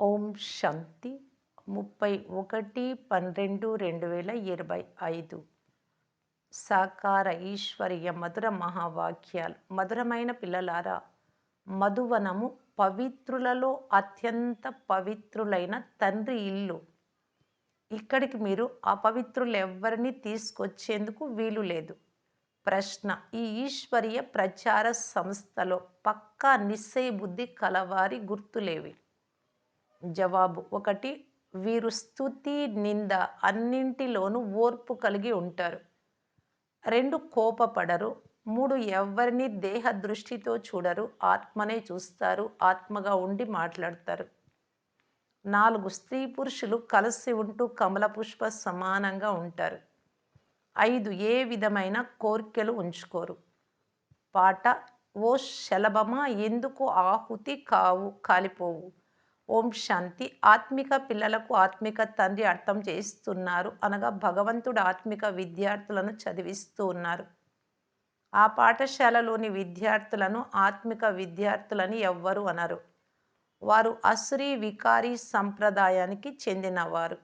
ఓం శాంతి. ముప్పై ఒకటి పన్నెండు రెండు వేల ఇరవై ఐదు. సాకార ఈశ్వరీయ మధుర మహావాక్యాలు. మధురమైన పిల్లలారా మధువనము పవిత్రులలో అత్యంత పవిత్రులైన తండ్రి ఇల్లు. ఇక్కడికి మీరు అపవిత్రులు ఎవరిని తీసుకొచ్చేందుకు వీలు లేదు. ప్రశ్న ఈ ఈశ్వరీయ ప్రచార సంస్థలో పక్కా నిశ్చయ బుద్ధి కలవారి గుర్తులేవి. జవాబు ఒకటి వీరు స్థుతి నింద అన్నింటిలోనూ ఓర్పు కలిగి ఉంటారు. రెండు కోపపడరు. మూడు ఎవరిని దేహ దృష్టితో చూడరు. ఆత్మనే చూస్తారు. ఆత్మగా ఉండి మాట్లాడతారు. నాలుగు స్త్రీ పురుషులు కలిసి ఉంటూ కమల పుష్ప సమానంగా ఉంటారు. ఐదు ఏ విధమైన కోరికలు ఉంచుకోరు. పాట ఓ శలభమా ఎందుకు ఆహుతి కావు కాలిపోవు. ఓం శాంతి. ఆత్మిక పిల్లలకు ఆత్మిక తండ్రి అర్థం చేస్తున్నారు అనగా భగవంతుడు ఆత్మిక విద్యార్థులను చదివిస్తూ ఉన్నారు. ఆ పాఠశాలలోని విద్యార్థులను ఆత్మిక విద్యార్థులని ఎవ్వరు అనరు. వారు అసురీ వికారి సంప్రదాయానికి చెందినవారు.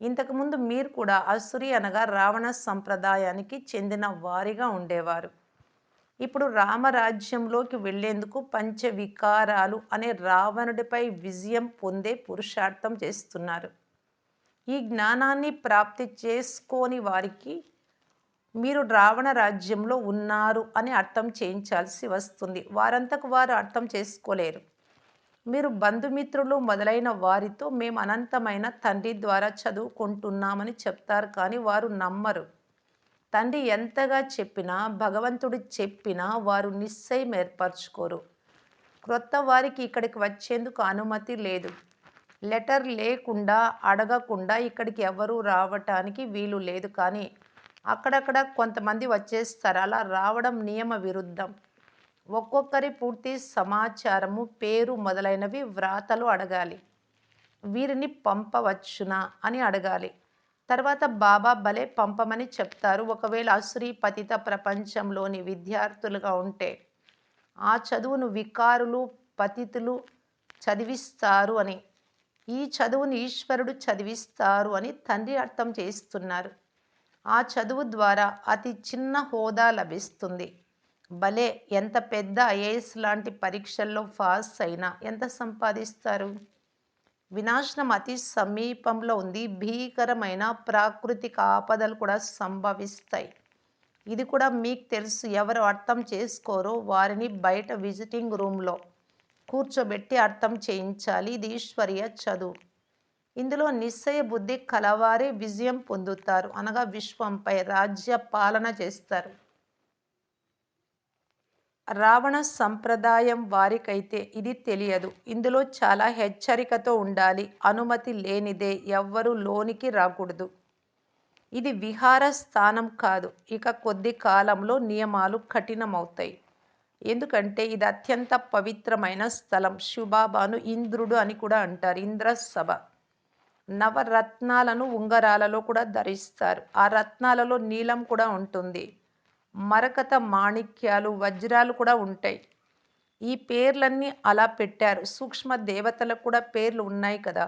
ఇంతకుముందు మీరు కూడా అసురి అనగా రావణ సంప్రదాయానికి చెందిన వారిగా ఉండేవారు. ఇప్పుడు రామరాజ్యంలోకి వెళ్ళేందుకు పంచ వికారాలు అనే రావణుడిపై విజయం పొందే పురుషార్థం చేస్తున్నారు. ఈ జ్ఞానాన్ని ప్రాప్తి చేసుకోని వారికి మీరు రావణ రాజ్యంలో ఉన్నారు అని అర్థం చేయించాల్సి వస్తుంది. వారంతకు వారు అర్థం చేసుకోలేరు. మీరు బంధుమిత్రులు మొదలైన వారితో మేము అనంతమైన తండ్రి ద్వారా చదువుకుంటున్నామని చెప్తారు కానీ వారు నమ్మరు. తండ్రి ఎంతగా చెప్పినా భగవంతుడు చెప్పినా వారు నిశ్చయం ఏర్పరచుకోరు. క్రొత్త వారికి ఇక్కడికి వచ్చేందుకు అనుమతి లేదు. లెటర్ లేకుండా అడగకుండా ఇక్కడికి ఎవరు రావటానికి వీలు లేదు కానీ అక్కడక్కడ కొంతమంది వచ్చేస్తారు. అలా రావడం నియమ విరుద్ధం. ఒక్కొక్కరి పూర్తి సమాచారము పేరు మొదలైనవి వ్రాతలు అడగాలి. వీరిని పంపవచ్చునా అని అడగాలి. తర్వాత బాబా భలే పంపమని చెప్తారు. ఒకవేళ అశ్రీ పతిత ప్రపంచంలోని విద్యార్థులుగా ఉంటే ఆ చదువును వికారులు పతితులు చదివిస్తారు అని ఈ చదువును ఈశ్వరుడు చదివిస్తారు అని తండ్రి అర్థం చేస్తున్నారు. ఆ చదువు ద్వారా అతి చిన్న హోదా లభిస్తుంది. భలే ఎంత పెద్ద ఐఏఎస్ లాంటి పరీక్షల్లో పాస్ అయినా ఎంత సంపాదిస్తారు? వినాశనం అతి సమీపంలో ఉంది. భీకరమైన ప్రాకృతిక ఆపదలు కూడా సంభవిస్తాయి. ఇది కూడా మీకు తెలుసు. ఎవరు అర్థం చేసుకోరో వారిని బయట విజిటింగ్ రూమ్లో కూర్చోబెట్టి అర్థం చేయించాలి. ఇది ఈశ్వరీయ చదువు. ఇందులో నిశ్చయ బుద్ధి కలవారే విజయం పొందుతారు. అనగా విశ్వంపై రాజ్య పాలన చేస్తారు. రావణ సంప్రదాయం వారికైతే ఇది తెలియదు. ఇందులో చాలా హెచ్చరికతో ఉండాలి. అనుమతి లేనిదే ఎవ్వరూ లోనికి రాకూడదు. ఇది విహార స్థానం కాదు. ఇక కొద్ది కాలంలో నియమాలు కఠినమవుతాయి. ఎందుకంటే ఇది అత్యంత పవిత్రమైన స్థలం. శుభాబాను ఇంద్రుడు అని కూడా అంటారు. ఇంద్ర సభ నవరత్నాలను ఉంగరాలలో కూడా ధరిస్తారు. ఆ రత్నాలలో నీలం కూడా ఉంటుంది. మరకత మాణిక్యాలు వజ్రాలు కూడా ఉంటాయి. ఈ పేర్లన్నీ అలా పెట్టారు. సూక్ష్మ దేవతలకు కూడా పేర్లు ఉన్నాయి కదా.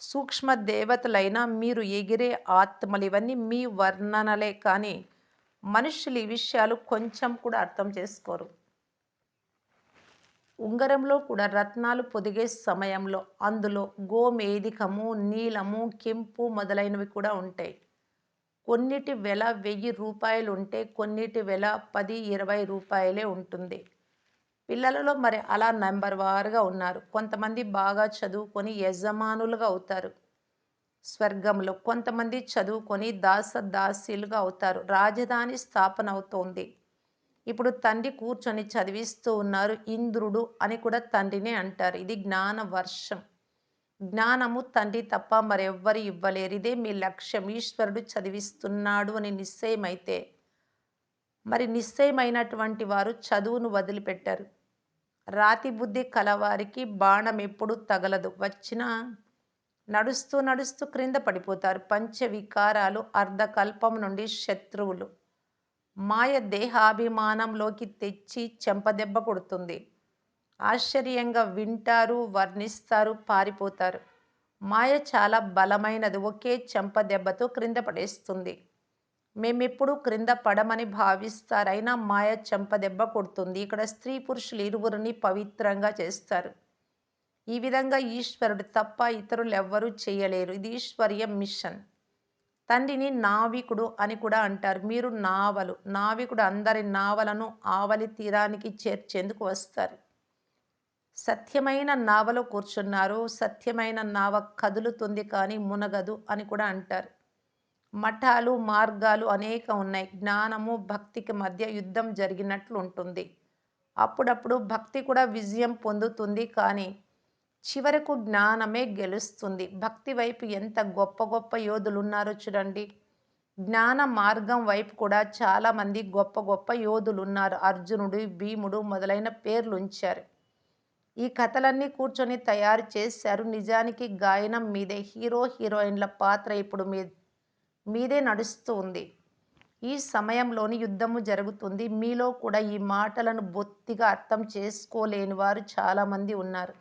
సూక్ష్మ దేవతలైనా మీరు ఎగిరే ఆత్మలు ఇవన్నీ మీ వర్ణనలే కానీ మనుషులు ఈ విషయాలు కొంచెం కూడా అర్థం చేసుకోరు. ఉంగరంలో కూడా రత్నాలు పొదిగే సమయంలో అందులో గోమేధికము నీలము కెంపు మొదలైనవి కూడా ఉంటాయి. కొన్నిటి వెల వెయ్యి రూపాయలు ఉంటే కొన్నిటి వెల పది ఇరవై రూపాయలే ఉంటుంది. పిల్లలలో మరి అలా నెంబర్ వారుగా ఉన్నారు. కొంతమంది బాగా చదువుకొని యజమానులుగా అవుతారు. స్వర్గంలో కొంతమంది చదువుకొని దాస దాసీలుగా అవుతారు. రాజధాని స్థాపన అవుతోంది. ఇప్పుడు తండ్రి కూర్చొని చదివిస్తూ ఉన్నారు. ఇంద్రుడు అని కూడా తండ్రినే అంటారు. ఇది జ్ఞాన వర్షం. జ్ఞానము తండ్రి తప్ప మరెవ్వరు ఇవ్వలేరు. ఇదే మీ లక్ష్యం. ఈశ్వరుడు చదివిస్తున్నాడు అని నిశ్చయమైతే మరి నిశ్చయమైనటువంటి వారు చదువును వదిలిపెట్టారు. రాతి బుద్ధి కలవారికి బాణం ఎప్పుడు తగలదు. వచ్చిన నడుస్తూ నడుస్తూ క్రింద పడిపోతారు. పంచ వికారాలు అర్ధకల్పం నుండి శత్రువులు. మాయ దేహాభిమానంలోకి తెచ్చి చెంపదెబ్బ కొడుతుంది. ఆశ్చర్యంగా వింటారు వర్ణిస్తారు పారిపోతారు. మాయ చాలా బలమైనది. ఒకే చెంప దెబ్బతో క్రింద పడేస్తుంది. మేమెప్పుడు క్రింద పడమని భావిస్తారు. అయినా మాయ చెంప దెబ్బ కొడుతుంది. ఇక్కడ స్త్రీ పురుషులు ఇరువురిని పవిత్రంగా చేస్తారు. ఈ విధంగా ఈశ్వరుడు తప్ప ఇతరులు ఎవ్వరూ చేయలేరు. ఇది ఈశ్వర్య మిషన్. తండ్రిని నావికుడు అని కూడా అంటారు. మీరు నావలు. నావికుడు అందరి నావలను ఆవలి తీరానికి చేర్చేందుకు వస్తారు. సత్యమైన నావలో కూర్చున్నారు. సత్యమైన నావ కదులుతుంది కానీ మునగదు అని కూడా అంటారు. మఠాలు మార్గాలు అనేక ఉన్నాయి. జ్ఞానము భక్తికి మధ్య యుద్ధం జరిగినట్లు ఉంటుంది. అప్పుడప్పుడు భక్తి కూడా విజయం పొందుతుంది కానీ చివరకు జ్ఞానమే గెలుస్తుంది. భక్తి వైపు ఎంత గొప్ప గొప్ప యోధులు ఉన్నారో చూడండి. జ్ఞాన మార్గం వైపు కూడా చాలామంది గొప్ప గొప్ప యోధులు ఉన్నారు అర్జునుడు భీముడు మొదలైన పేర్లు ఉంచారు. ఈ కథలన్నీ కూర్చొని తయారు చేశారు. నిజానికి గాయనం మీదే హీరో హీరోయిన్ల పాత్ర ఇప్పుడు మీ మీదే నడుస్తుంది ఈ సమయంలోని యుద్ధము జరుగుతుంది. మీలో కూడా ఈ మాటలను బొత్తిగా అర్థం చేసుకోలేని వారు చాలామంది ఉన్నారు.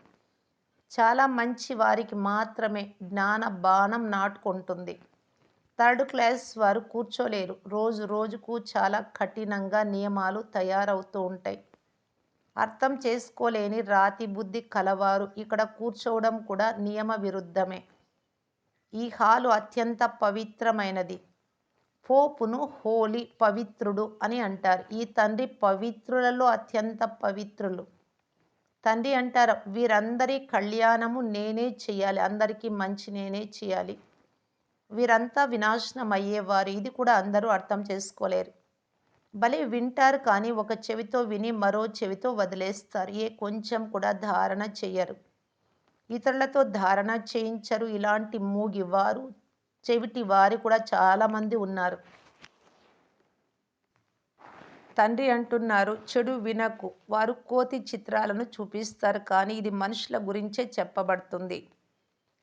చాలా మంచి వారికి మాత్రమే జ్ఞాన బాణం నాటుకుంటుంది. థర్డ్ క్లాస్ వారు కూర్చోలేరు. రోజు రోజుకు చాలా కఠినంగా నియమాలు తయారవుతూ ఉంటాయి. అర్థం చేసుకోలేని రాతి బుద్ధి కలవారు. ఇక్కడ కూర్చోవడం కూడా నియమ విరుద్ధమే. ఈ హాలు అత్యంత పవిత్రమైనది. పోపును హోలీ పవిత్రుడు అని అంటారు. ఈ తండ్రి పవిత్రులలో అత్యంత పవిత్రులు. తండ్రి అంటారు వీరందరి కళ్యాణము నేనే చేయాలి. అందరికీ మంచి నేనే చేయాలి. వీరంతా వినాశనం అయ్యేవారు ఇది కూడా అందరూ అర్థం చేసుకోలేరు. భలే వింటారు కానీ ఒక చెవితో విని మరో చెవితో వదిలేస్తారు. ఏ కొంచెం కూడా ధారణ చెయ్యరు ఇతరులతో ధారణ చేయించరు. ఇలాంటి మూగి వారు చెవిటి వారు కూడా చాలామంది ఉన్నారు. తండ్రి అంటున్నారు చెడు వినకు. వారు కోతి చిత్రాలను చూపిస్తారు కానీ ఇది మనుషుల గురించే చెప్పబడుతుంది.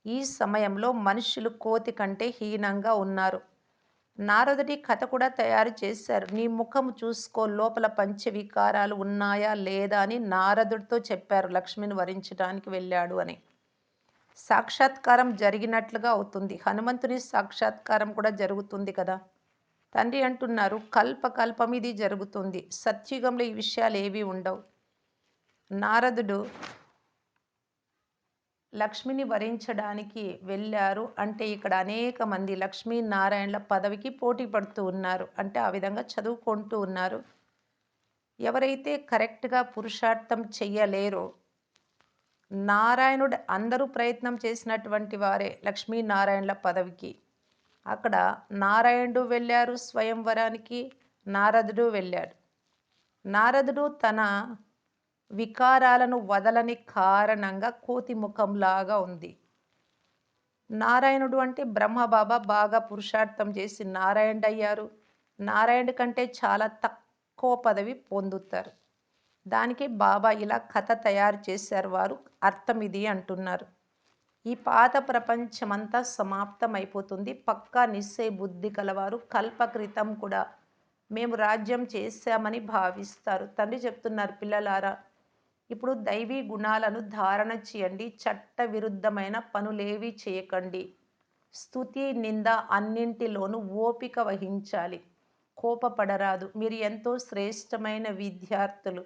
ఈ సమయంలో మనుషులు కోతి కంటే హీనంగా ఉన్నారు. నారదుడి కథ కూడా తయారు చేశారు. నీ ముఖం చూసుకో లోపల పంచ వికారాలు ఉన్నాయా లేదా అని నారదుడితో చెప్పారు. లక్ష్మిని వరించడానికి వెళ్ళాడు అని. సాక్షాత్కారం జరిగినట్లుగా అవుతుంది. హనుమంతుని సాక్షాత్కారం కూడా జరుగుతుంది కదా? తండ్రి అంటున్నారు కల్పకల్పం ఇది జరుగుతుంది. సత్యుగంలో ఈ విషయాలు ఏవి ఉండవు. నారదుడు లక్ష్మిని వరించడానికి వెళ్ళారు. అంటే ఇక్కడ అనేక మంది లక్ష్మీనారాయణల పదవికి పోటీ పడుతూ ఉన్నారు. అంటే ఆ విధంగా చదువుకుంటూ ఉన్నారు. ఎవరైతే కరెక్ట్గా పురుషార్థం చెయ్యలేరో నారాయణుడు అందరూ ప్రయత్నం చేసినటువంటి వారే లక్ష్మీనారాయణల పదవికి. అక్కడ నారాయణుడు వెళ్ళారు స్వయంవరానికి నారదుడు వెళ్ళాడు. నారదుడు తన వికారాలను వదలని కారణంగా కోతి ముఖంలాగా ఉంది. నారాయణుడు అంటే బ్రహ్మబాబా బాగా పురుషార్థం చేసి నారాయణుడు అయ్యారు నారాయణుడి కంటే చాలా తక్కువ పదవి పొందుతారు. దానికి బాబా ఇలా కథ తయారు చేశారు వారు అర్థం ఇది అంటున్నారు. ఈ పాత ప్రపంచమంతా సమాప్తం అయిపోతుంది పక్కా నిశ్చయ బుద్ధి కలవారు. కల్పకృతం కూడా మేము రాజ్యం చేశామని భావిస్తారు. తండ్రి చెప్తున్నారు పిల్లలారా ఇప్పుడు దైవీ గుణాలను ధారణ చేయండి. చట్ట విరుద్ధమైన పనులేవి చేయకండి. స్థుతి నింద అన్నింటిలోనూ ఓపిక వహించాలి. కోపపడరాదు. మీరు ఎంతో శ్రేష్టమైన విద్యార్థులు.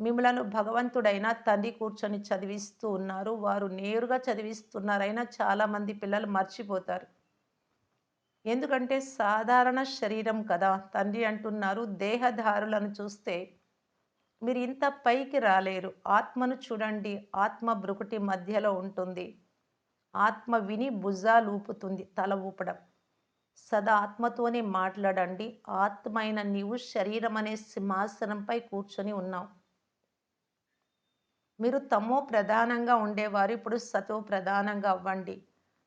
మిమ్మలను భగవంతుడైన తండ్రి కూర్చొని చదివిస్తూ ఉన్నారు. వారు నేరుగా చదివిస్తున్నారైనా చాలామంది పిల్లలు మర్చిపోతారు. ఎందుకంటే సాధారణ శరీరం కదా. తండ్రి అంటున్నారు దేహదారులను చూస్తే మీరు ఇంత పైకి రాలేరు. ఆత్మను చూడండి. ఆత్మ బ్రుకుటి మధ్యలో ఉంటుంది. ఆత్మ విని భుజాలు ఊపుతుంది. తల ఊపడం. సదా ఆత్మతోనే మాట్లాడండి. ఆత్మైన నీవు శరీరం అనే సింహాసనంపై కూర్చొని ఉన్నావు. మీరు తమో ప్రధానంగా ఉండేవారు. ఇప్పుడు సతో ప్రధానంగా అవ్వండి.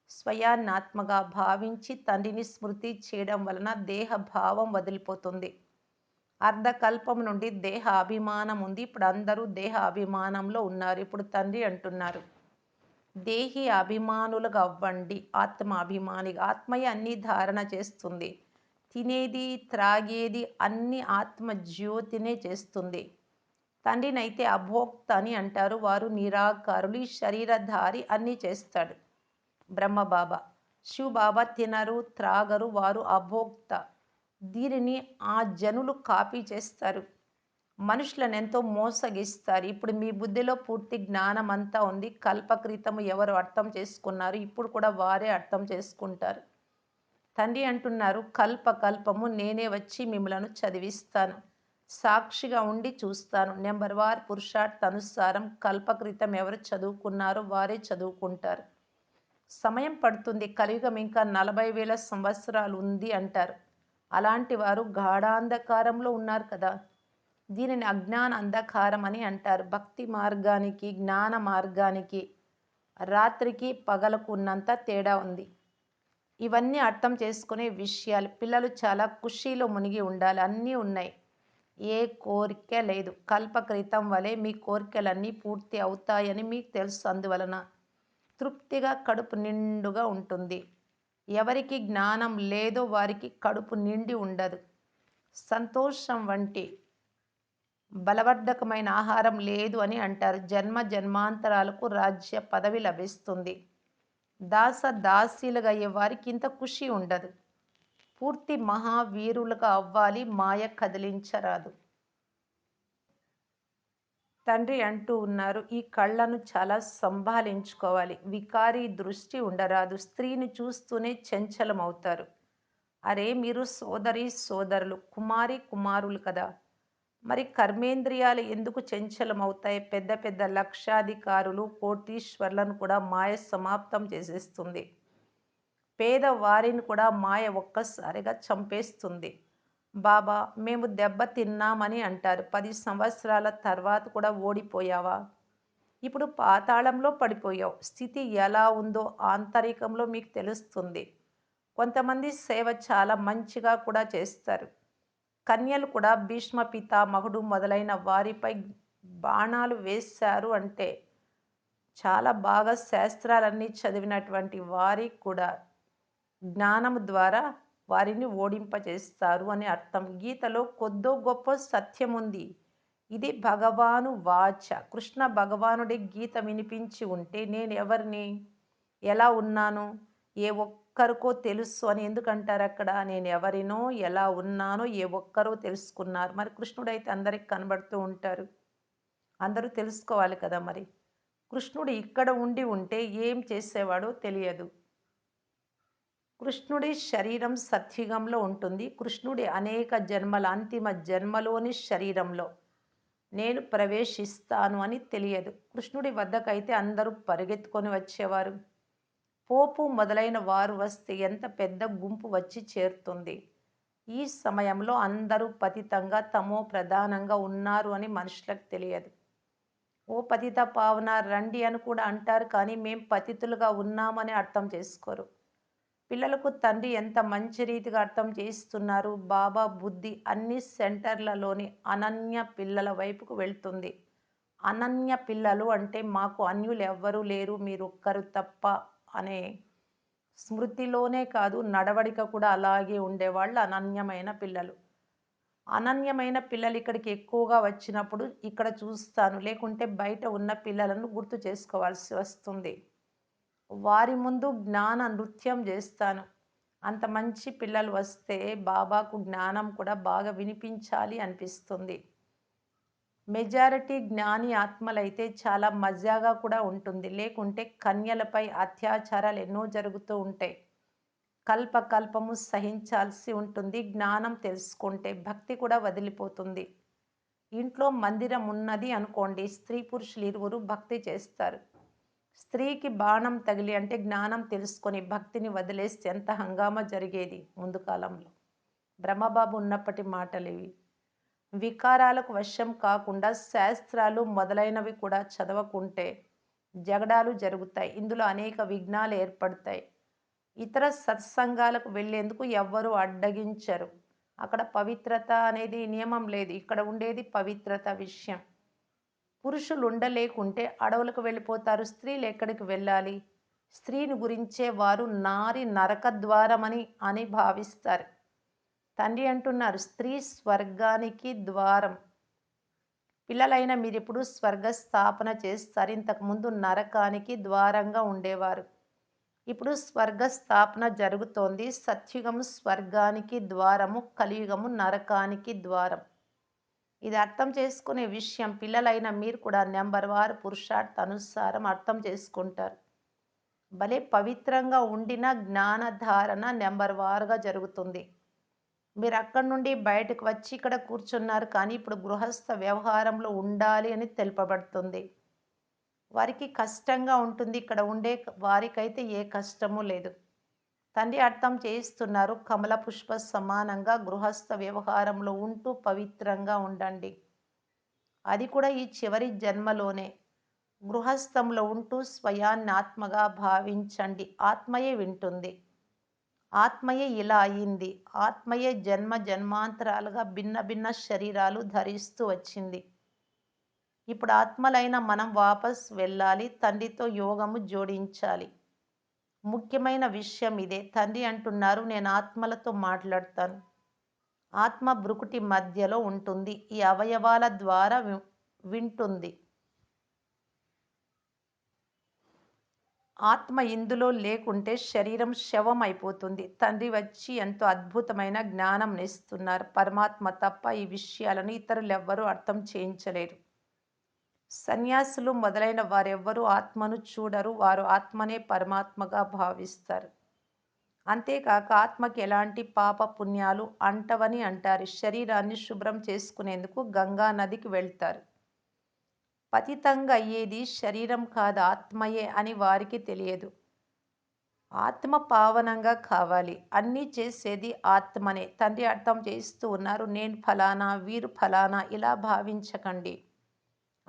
స్వయాన్నాత్మగా భావించి తండ్రిని స్మృతి చేయడం వలన దేహ భావం వదిలిపోతుంది. అర్ధకల్పం నుండి దేహ అభిమానం ఉంది. ఇప్పుడు అందరూ దేహ అభిమానంలో ఉన్నారు. ఇప్పుడు తండ్రి అంటున్నారు దేహి అభిమానులుగా అవ్వండి. ఆత్మ అభిమానిగా. ఆత్మయ అన్ని ధారణ చేస్తుంది. తినేది త్రాగేది అన్ని ఆత్మ జ్యోతినే చేస్తుంది. తండ్రినైతే అభోక్త అని అంటారు. వారు నిరాకారులు. ఈ శరీరధారి అన్నీ చేస్తాడు. బ్రహ్మబాబా శివబాబా తినరు త్రాగరు. వారు అభోక్త. దీనిని ఆ జనులు కాపీ చేస్తారు. మనుషులను ఎంతో మోసగిస్తారు. ఇప్పుడు మీ బుద్ధిలో పూర్తి జ్ఞానం అంతా ఉంది. కల్పక్రితము ఎవరు అర్థం చేసుకున్నారు? ఇప్పుడు కూడా వారే అర్థం చేసుకుంటారు. తండ్రి అంటున్నారు కల్ప కల్పము నేనే వచ్చి మిమ్మలను చదివిస్తాను. సాక్షిగా ఉండి చూస్తాను. నెంబర్ వార్ పురుషార్థ అనుసారం కల్పకృతం ఎవరు చదువుకున్నారో వారే చదువుకుంటారు. సమయం పడుతుంది. కలియుగం ఇంకా నలభై వేల సంవత్సరాలు ఉంది అంటారు. అలాంటి వారు గాఢాంధకారంలో ఉన్నారు కదా. దీనిని అజ్ఞాన అంధకారం అని అంటారు. భక్తి మార్గానికి జ్ఞాన మార్గానికి రాత్రికి పగలకు ఉన్నంత తేడా ఉంది. ఇవన్నీ అర్థం చేసుకునే విషయాలు. పిల్లలు చాలా ఖుషీలో మునిగి ఉండాలి. అన్నీ ఉన్నాయి. ఏ కోరిక లేదు. కల్పకృతం వలె మీ కోరికలన్నీ పూర్తి అవుతాయని మీకు తెలుసు. అందువలన తృప్తిగా కడుపు నిండుగా ఉంటుంది. ఎవరికి జ్ఞానం లేదో వారికి కడుపు నిండి ఉండదు. సంతోషం వంటి బలవర్ధకమైన ఆహారం లేదు అని అంటారు. జన్మ జన్మాంతరాలకు రాజ్య పదవి లభిస్తుంది. దాస దాసీలుగా అయ్యే వారికి ఇంత ఖుషి ఉండదు. పూర్తి మహావీరులుగా అవ్వాలి మాయ కదిలించరాదు. తండ్రి అంటూ ఉన్నారు. ఈ కళ్ళను చాలా సంభాలించుకోవాలి. వికారి దృష్టి ఉండరాదు. స్త్రీని చూస్తూనే చంచలమవుతారు. అరే మీరు సోదరి సోదరులు కుమారి కుమారులు కదా. మరి కర్మేంద్రియాలు ఎందుకు చంచలమవుతాయి? పెద్ద పెద్ద లక్షాధికారులు కోటీశ్వర్లను కూడా మాయ సమాప్తం చేసేస్తుంది. పేదవారిని కూడా మాయ ఒక్కసారిగా చంపేస్తుంది. బాబా మేము దెబ్బ తిన్నామని అంటారు. పది సంవత్సరాల తర్వాత కూడా ఓడిపోయావా? ఇప్పుడు పాతాళంలో పడిపోయావు. స్థితి ఎలా ఉందో ఆంతరికంలో మీకు తెలుస్తుంది. కొంతమంది సేవ చాలా మంచిగా కూడా చేస్తారు. కన్యలు కూడా భీష్మ పితామహుడు మొదలైన వారిపై బాణాలు వేశారు అంటే చాలా బాగా శాస్త్రాలన్నీ చదివినటువంటి వారికి కూడా జ్ఞానం ద్వారా వారిని ఓడింపజేస్తారు అని అర్థం. గీతలో కొద్దో గొప్ప సత్యం ఉంది ఇది భగవాను వాచ. కృష్ణ భగవానుడి గీత వినిపించి ఉంటే నేను ఎవరిని ఎలా ఉన్నాను ఏ ఒక్కరికో తెలుసు అని ఎందుకంటారు అక్కడ? నేను ఎవరినో ఎలా ఉన్నానో ఏ ఒక్కరో తెలుసుకున్నారు. మరి కృష్ణుడైతే అందరికి కనబడుతూ ఉంటారు. అందరూ తెలుసుకోవాలి కదా మరి. కృష్ణుడు ఇక్కడ ఉండి ఉంటే ఏం చేసేవాడో తెలియదు. కృష్ణుడి శరీరం సత్యుగంలో ఉంటుంది. కృష్ణుడి అనేక జన్మల అంతిమ జన్మలోని శరీరంలో నేను ప్రవేశిస్తాను అని తెలియదు. కృష్ణుడి వద్దకైతే అందరూ పరిగెత్తుకొని వచ్చేవారు. పోపు మొదలైన వారు వస్తే ఎంత పెద్ద గుంపు వచ్చి చేరుతుంది. ఈ సమయంలో అందరూ పతితంగా తమో ప్రధానంగా ఉన్నారు అని మనుషులకు తెలియదు. ఓ పతిత పావన రండి అని కూడా అంటారు కానీ మేం పతితులుగా ఉన్నామని అర్థం చేసుకోరు. పిల్లలకు తండ్రి ఎంత మంచి రీతిగా అర్థం చేయిస్తున్నారు? బాబా బుద్ధి అన్ని సెంటర్లలోని అనన్య పిల్లల వైపుకు వెళ్తుంది. అనన్య పిల్లలు అంటే మాకు అన్యులు ఎవ్వరూ లేరు మీరు ఒక్కరు తప్ప అనే స్మృతిలోనే కాదు నడవడిక కూడా అలాగే ఉండేవాళ్ళు అనన్యమైన పిల్లలు. అనన్యమైన పిల్లలు ఇక్కడికి ఎక్కువగా వచ్చినప్పుడు ఇక్కడ చూస్తాను లేకుంటే బయట ఉన్న పిల్లలను గుర్తు చేసుకోవాల్సి వస్తుంది. వారి ముందు జ్ఞాన నృత్యం చేస్తాను. అంత మంచి పిల్లలు వస్తే బాబాకు జ్ఞానం కూడా బాగా వినిపించాలి అనిపిస్తుంది. మెజారిటీ జ్ఞాని ఆత్మలైతే చాలా మజాగా కూడా ఉంటుంది. లేకుంటే కన్యలపై అత్యాచారాలు ఎన్నో జరుగుతూ ఉంటాయి. కల్పకల్పము సహించాల్సి ఉంటుంది. జ్ఞానం తెలుసుకుంటే భక్తి కూడా వదిలిపోతుంది. ఇంట్లో మందిరం ఉన్నది అనుకోండి స్త్రీ పురుషులు ఇరువురు భక్తి చేస్తారు. స్త్రీకి బాణం తగిలి అంటే జ్ఞానం తెలుసుకొని భక్తిని వదిలేస్తే ఎంత హంగామా జరిగేది ముందు కాలంలో? బ్రహ్మబాబు ఉన్నప్పటి మాటలు ఇవి. వికారాలకు వశం కాకుండా శాస్త్రాలు మొదలైనవి కూడా చదవకుంటే జగడాలు జరుగుతాయి. ఇందులో అనేక విఘ్నాలు ఏర్పడతాయి. ఇతర సత్సంగాలకు వెళ్ళేందుకు ఎవ్వరూ అడ్డగించరు. అక్కడ పవిత్రత అనేది నియమం లేదు. ఇక్కడ ఉండేది పవిత్రత విషయం. పురుషులు ఉండలేకుంటే అడవులకు వెళ్ళిపోతారు. స్త్రీలు ఎక్కడికి వెళ్ళాలి? స్త్రీని గురించే వారు నారి నరక ద్వారమని అని భావిస్తారు. తండ్రి అంటున్నారు స్త్రీ స్వర్గానికి ద్వారం. పిల్లలైన మీరు మీరిప్పుడు స్వర్గస్థాపన చేస్తారు. ఇంతకుముందు నరకానికి ద్వారంగా ఉండేవారు. ఇప్పుడు స్వర్గస్థాపన జరుగుతోంది. సత్యుగము స్వర్గానికి ద్వారము కలియుగము నరకానికి ద్వారం. ఇది అర్థం చేసుకునే విషయం పిల్లలైన మీరు కూడా నెంబర్ వారు పురుషార్థ అనుసారం అర్థం చేసుకుంటారు. భలే పవిత్రంగా ఉండిన జ్ఞానధారణ నెంబర్ వారుగా జరుగుతుంది. మీరు అక్కడి నుండి బయటకు వచ్చి ఇక్కడ కూర్చున్నారు కానీ ఇప్పుడు గృహస్థ వ్యవహారంలో ఉండాలి అని తెలుపబడుతుంది. వారికి కష్టంగా ఉంటుంది. ఇక్కడ ఉండే వారికైతే ఏ కష్టము లేదు. తండ్రి అర్థం చేయిస్తున్నారు. కమల పుష్ప సమానంగా గృహస్థ వ్యవహారంలో ఉంటూ పవిత్రంగా ఉండండి. అది కూడా ఈ చివరి జన్మలోనే. గృహస్థంలో ఉంటూ స్వయాన్నాత్మగా భావించండి. ఆత్మయే వింటుంది. ఆత్మయే ఇలా అయింది. ఆత్మయే జన్మ జన్మాంతరాలుగా భిన్న భిన్న శరీరాలు ధరిస్తూ వచ్చింది. ఇప్పుడు ఆత్మలైన మనం వాపస్ వెళ్ళాలి. తండ్రితో యోగము జోడించాలి. ముఖ్యమైన విషయం ఇదే. తండ్రి అంటున్నారు నేను ఆత్మలతో మాట్లాడతాను. ఆత్మ బ్రుకుటి మధ్యలో ఉంటుంది. ఈ అవయవాల ద్వారా వింటుంది. ఆత్మ ఇందులో లేకుంటే శరీరం శవం అయిపోతుంది తండ్రి వచ్చి ఎంతో అద్భుతమైన జ్ఞానం ఇస్తున్నారు పరమాత్మ తప్ప ఈ విషయాలను ఇతరులు ఎవ్వరూ అర్థం చేయించలేరు. సన్యాసులు మొదలైన వారెవ్వరూ ఆత్మను చూడరు వారు ఆత్మనే పరమాత్మగా భావిస్తారు. అంతేకాక ఆత్మకి ఎలాంటి పాప పుణ్యాలు అంటవని అంటారు. శరీరాన్ని శుభ్రం చేసుకునేందుకు గంగా నదికి వెళ్తారు. పతితంగా అయ్యేది శరీరం కాదు ఆత్మయే అని వారికి తెలియదు. ఆత్మ పావనంగా కావాలి. అన్నీ చేసేది ఆత్మనే. తండ్రి అర్థం చేస్తూ ఉన్నారు నేను ఫలానా వీరు ఫలానా ఇలా భావించకండి.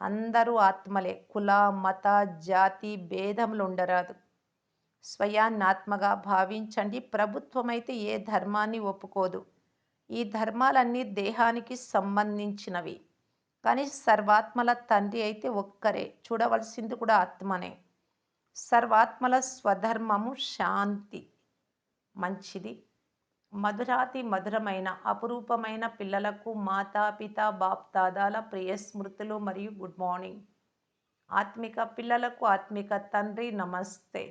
అందరూ ఆత్మలే. కుల మత జాతి భేదములు ఉండరాదు స్వయాన్ని భావించండి. ప్రభుత్వమైతే ఏ ధర్మాన్ని ఒప్పుకోదు. ఈ ధర్మాలన్నీ దేహానికి సంబంధించినవి. కానీ సర్వాత్మల తండ్రి అయితే ఒక్కరే. చూడవలసింది కూడా ఆత్మనే. సర్వాత్మల స్వధర్మము శాంతి. మంచిది. మధురాతి మధురమైన అపురూపమైన పిల్లలకు మాతా పిత బాప్ బాప్తాదాల ప్రియ స్మృతులు మరియు గుడ్ మార్నింగ్. ఆత్మిక పిల్లలకు ఆత్మిక తండ్రి నమస్తే.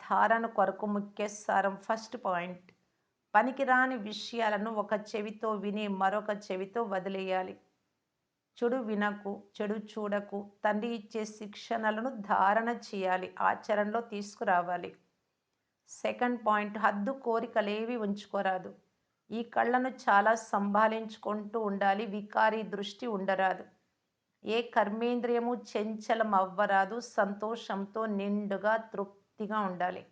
ధారణ కొరకు ముఖ్య సారం ఫస్ట్ పాయింట్. పనికిరాని విషయాలను ఒక చెవితో విని మరొక చెవితో వదిలేయాలి. చెడు వినకు చెడు చూడకు తండ్రి ఇచ్చే శిక్షణలను ధారణ చేయాలి ఆచరణలో తీసుకురావాలి. సెకండ్ పాయింట్ హద్దు కోరికలేవి ఉంచుకోరాదు. ఈ కళ్ళను చాలా సంభాలించుకుంటూ ఉండాలి వికారి దృష్టి ఉండరాదు. ఏ కర్మేంద్రియము చెంచలం అవ్వరాదు సంతోషంతో నిండుగా తృప్తిగా ఉండాలి.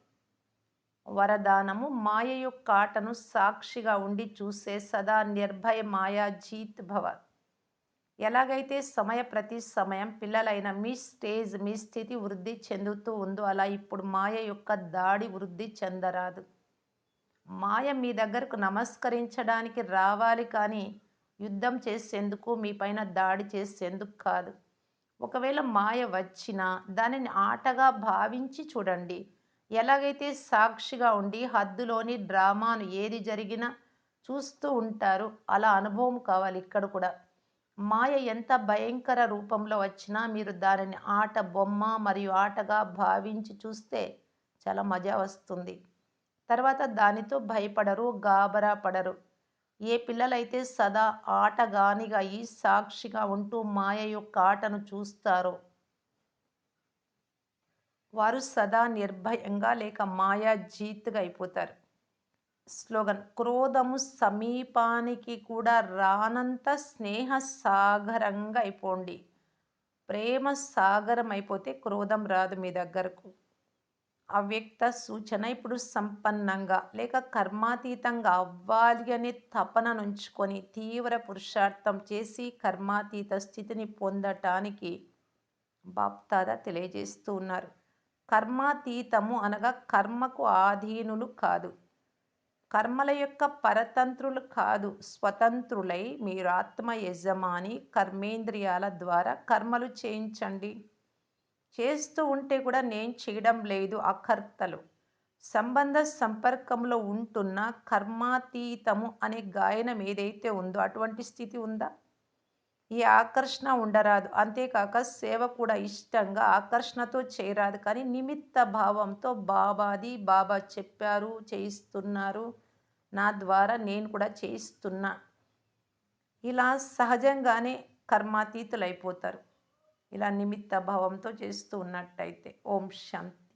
వరదానము మాయ యొక్క ఆటను సాక్షిగా ఉండి చూసే సదా నిర్భయ మాయా జీత్ భవ ఎలాగైతే సమయ ప్రతి సమయం పిల్లలైన మీ స్టేజ్ మీ స్థితి వృద్ధి చెందుతూ ఉందో అలా ఇప్పుడు మాయ యొక్క దాడి వృద్ధి చెందరాదు. మాయ మీ దగ్గరకు నమస్కరించడానికి రావాలి కానీ యుద్ధం చేసేందుకు మీ పైన దాడి చేసేందుకు కాదు. ఒకవేళ మాయ వచ్చినా దానిని ఆటగా భావించి చూడండి. ఎలాగైతే సాక్షిగా ఉండి హద్దులోని డ్రామాను ఏది జరిగినా చూస్తూ ఉంటారు. అలా అనుభవం కావాలి ఇక్కడ కూడా. మాయ ఎంత భయంకర రూపంలో వచ్చినా మీరు దానిని ఆట బొమ్మ మరియు ఆటగా భావించి చూస్తే చాలా మజా వస్తుంది. తర్వాత దానితో భయపడరు గాబరా పడరు. ఏ పిల్లలైతే సదా ఆటగానిగా ఈ సాక్షిగా ఉంటూ మాయ యొక్క ఆటను చూస్తారో వారు సదా నిర్భయంగా లేక మాయా జీత్గా అయిపోతారు. స్లోగన్. క్రోధము సమీపానికి కూడా రానంత స్నేహ సాగరంగా అయిపోండి ప్రేమ సాగరం అయిపోతే క్రోధం రాదు మీ దగ్గరకు. అవ్యక్త సూచన ఇప్పుడు సంపన్నంగా లేక కర్మాతీతంగా అవ్వాలి అనే తపన నుంచుకొని తీవ్ర పురుషార్థం చేసి కర్మాతీత స్థితిని పొందటానికి బాప్తాద తెలియజేస్తూ ఉన్నారు. కర్మాతీతము అనగా కర్మకు ఆధీనులు కాదు. కర్మల యొక్క పరతంత్రులు కాదు స్వతంత్రులై మీరు ఆత్మ యజమాని కర్మేంద్రియాల ద్వారా కర్మలు చేయించండి. చేస్తూ ఉంటే కూడా నేను చేయడం లేదు అకర్తలు. సంబంధ సంపర్కంలో ఉంటున్న కర్మాతీతము అనే గాయనం ఏదైతే ఉందో అటువంటి స్థితి ఉందా? ఈ ఆకర్షణ ఉండరాదు. అంతేకాక సేవ కూడా ఇష్టంగా ఆకర్షణతో చేయరాదు. కానీ నిమిత్త భావంతో బాబాది బాబా చెప్పారు చేయిస్తున్నారు. నా ద్వారా నేను కూడా చేయిస్తున్నా. ఇలా సహజంగానే కర్మాతీతులైపోతారు. ఇలా నిమిత్త భావంతో చేస్తూ ఉన్నట్టయితే. ఓం శాంతి.